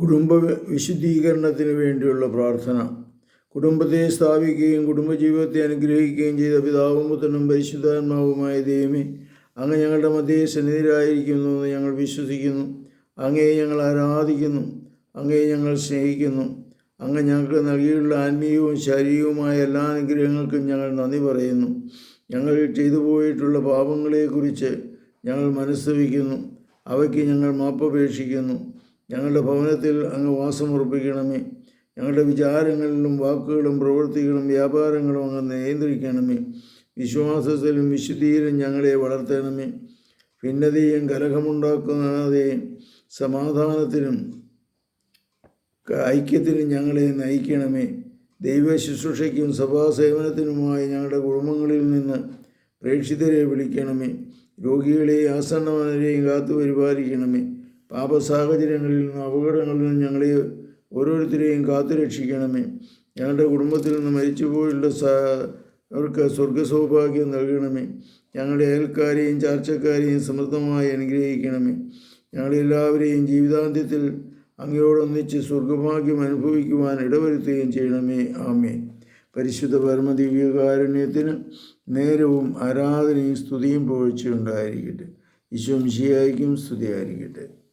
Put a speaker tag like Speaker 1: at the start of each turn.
Speaker 1: കുടുംബ വിശുദ്ധീകരണത്തിന് വേണ്ടിയുള്ള പ്രാർത്ഥന. കുടുംബത്തെ സ്ഥാപിക്കുകയും കുടുംബജീവിതത്തെ അനുഗ്രഹിക്കുകയും ചെയ്ത പിതാവും പുത്രനും പരിശുദ്ധാത്മാവുമായ ദൈവമേ അങ്ങ് ഞങ്ങളുടെ മധ്യേ സന്നിധിരായിരിക്കുന്നു എന്ന് ഞങ്ങൾ വിശ്വസിക്കുന്നു. അങ്ങേ ഞങ്ങൾ ആരാധിക്കുന്നു. അങ്ങേ ഞങ്ങൾ സ്നേഹിക്കുന്നു. അങ്ങ് ഞങ്ങൾക്ക് നൽകിയുള്ള ആത്മീയവും ശാരീരികവുമായ എല്ലാ അനുഗ്രഹങ്ങൾക്കും ഞങ്ങൾ നന്ദി പറയുന്നു. ഞങ്ങൾ ചെയ്തു പോയിട്ടുള്ള പാപങ്ങളെക്കുറിച്ച് ഞങ്ങൾ മനസ്സുവിക്കുന്നു. അവയ്ക്ക് ഞങ്ങൾ മാപ്പപേക്ഷിക്കുന്നു ഞങ്ങളുടെ ഭവനത്തിൽ അങ്ങ് വാസമുറപ്പിക്കണമേ. ഞങ്ങളുടെ വിചാരങ്ങളിലും വാക്കുകളും പ്രവൃത്തികളും വ്യാപാരങ്ങളും അങ്ങ് നിയന്ത്രിക്കണമേ. വിശ്വാസത്തിലും വിശുദ്ധിയിലും ഞങ്ങളെ വളർത്തണമേ. ഭിന്നതയും കലഹമുണ്ടാക്കാതെ സമാധാനത്തിനും ഐക്യത്തിനും ഞങ്ങളെ നയിക്കണമേ. ദൈവ ശുശ്രൂഷയ്ക്കും സഭാസേവനത്തിനുമായി ഞങ്ങളുടെ കുടുംബങ്ങളിൽ നിന്ന് പ്രേക്ഷിതരെ വിളിക്കണമേ. രോഗികളെയും ആസന്നമാരെയും കാത്തു പരിപാലിക്കണമേ പാപ സാഹചര്യങ്ങളിൽ നിന്നും അപകടങ്ങളിൽ നിന്നും ഞങ്ങളെ ഓരോരുത്തരെയും കാത്തു രക്ഷിക്കണമേ ഞങ്ങളുടെ കുടുംബത്തിൽ നിന്ന് മരിച്ചുപോയുള്ള അവർക്ക് സ്വർഗസൗഭാഗ്യം നൽകണമേ. ഞങ്ങളുടെ അയൽക്കാരെയും ചാർച്ചക്കാരെയും സമൃദ്ധമായി അനുഗ്രഹിക്കണമേ. ഞങ്ങളെല്ലാവരെയും ജീവിതാന്ത്യത്തിൽ അങ്ങയോടൊന്നിച്ച് സ്വർഗഭാഗ്യം അനുഭവിക്കുവാൻ ഇടവരുത്തുകയും ചെയ്യണമേ. ആമേ പരിശുദ്ധ പരമദിവ്യകാരുണ്യത്തിന് നേരവും ആരാധനയും സ്തുതിയും പുകഴ്ചയുണ്ടായിരിക്കട്ടെ ഈശോ മിശിയായിരിക്കും സ്തുതിയായിരിക്കട്ടെ.